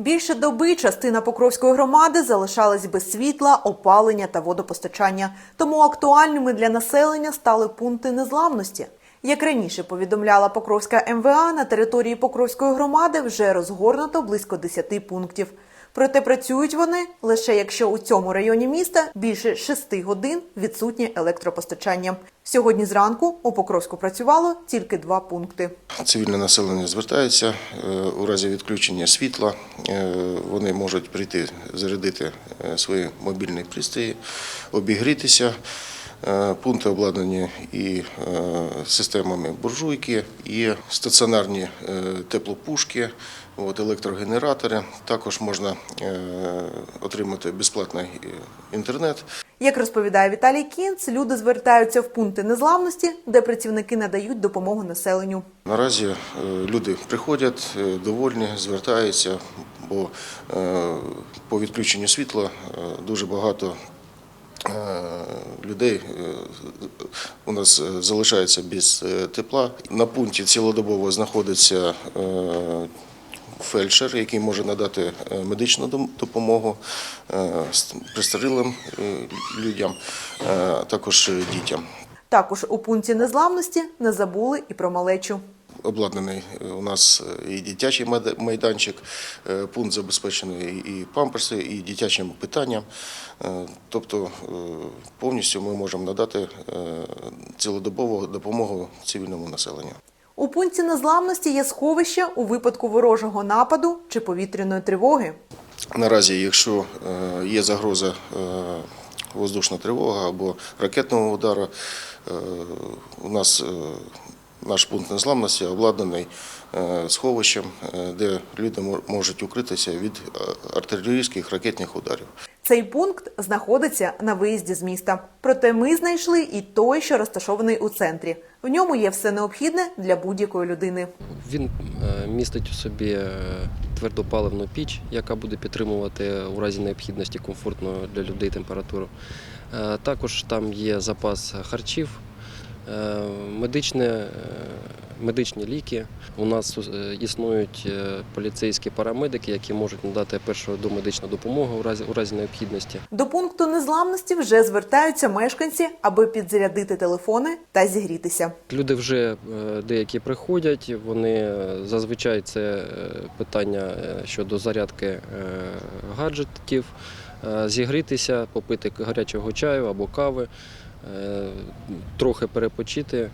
Більше доби частина Покровської громади залишалась без світла, опалення та водопостачання. Тому актуальними для населення стали пункти незламності. Як раніше повідомляла Покровська МВА, на території Покровської громади вже розгорнуто близько 10 пунктів. Проте працюють вони лише якщо у цьому районі міста більше 6 годин відсутнє електропостачання. Сьогодні зранку у Покровську працювало тільки два пункти. Цивільне населення звертається е, у разі відключення світла. е, Вони можуть прийти зарядити е, свої мобільні пристрої, обігрітися. Е, Пункти обладнані і е, системами буржуйки, і стаціонарні е, теплопушки, електрогенератори. Також можна отримати безплатний інтернет. Як розповідає Віталій Кінц, люди звертаються в пункти незламності, де працівники надають допомогу населенню. Наразі люди приходять, довольні, звертаються, бо по відключенню світла дуже багато людей е, у нас е, залишається без е, тепла. На пункті цілодобово знаходиться е, фельдшер, який може надати е, медичну допомогу е, е, людям, е, а також е, дітям. Також у пункті незламності не забули і про малечу. Обладнаний е, у нас е, і дитячий майда- майданчик, е, пункт забезпечений і памперси, і дитячим питанням. Тобто повністю ми можемо надати цілодобову допомогу цивільному населенню. У пункті незламності є сховище у випадку ворожого нападу чи повітряної тривоги. Наразі, якщо є загроза воздушна тривога або ракетного удару, у нас наш пункт незламності обладнаний е, сховищем, е, де люди мо- можуть укритися від е, артилерійських ракетних ударів. Цей пункт знаходиться на виїзді з міста. Проте ми знайшли і той, що розташований у центрі. В ньому є все необхідне для будь-якої людини. Він містить у собі твердопаливну піч, яка буде підтримувати у разі необхідності комфортну для людей температуру. Також там є запас харчів, медичне, е, медичні ліки. У нас е, існують е, поліцейські парамедики, які можуть надати першу домедичну допомогу у разі, у разі необхідності. До пункту незламності вже звертаються мешканці, аби підзарядити телефони та зігрітися. Люди вже е, деякі приходять, вони е, зазвичай це е, питання е, щодо зарядки е, гаджетів, е, зігрітися, попити гарячого чаю або кави, е, трохи перепочити, е,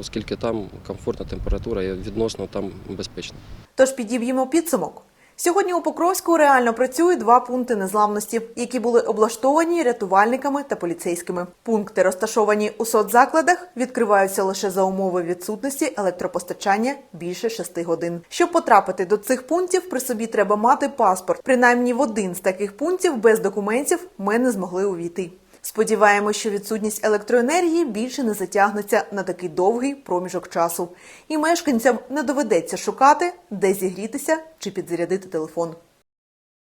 оскільки там комфортна температура і відносно там безпечно. Тож підіб'ємо підсумок. Сьогодні у Покровську реально працюють два пункти незламності, які були облаштовані рятувальниками та поліцейськими. Пункти, розташовані у соцзакладах, відкриваються лише за умови відсутності електропостачання більше 6 годин. Щоб потрапити до цих пунктів, при собі треба мати паспорт. Принаймні в один з таких пунктів без документів ми не змогли увійти. Сподіваємось, що відсутність електроенергії більше не затягнеться на такий довгий проміжок часу, і мешканцям не доведеться шукати, де зігрітися чи підзарядити телефон.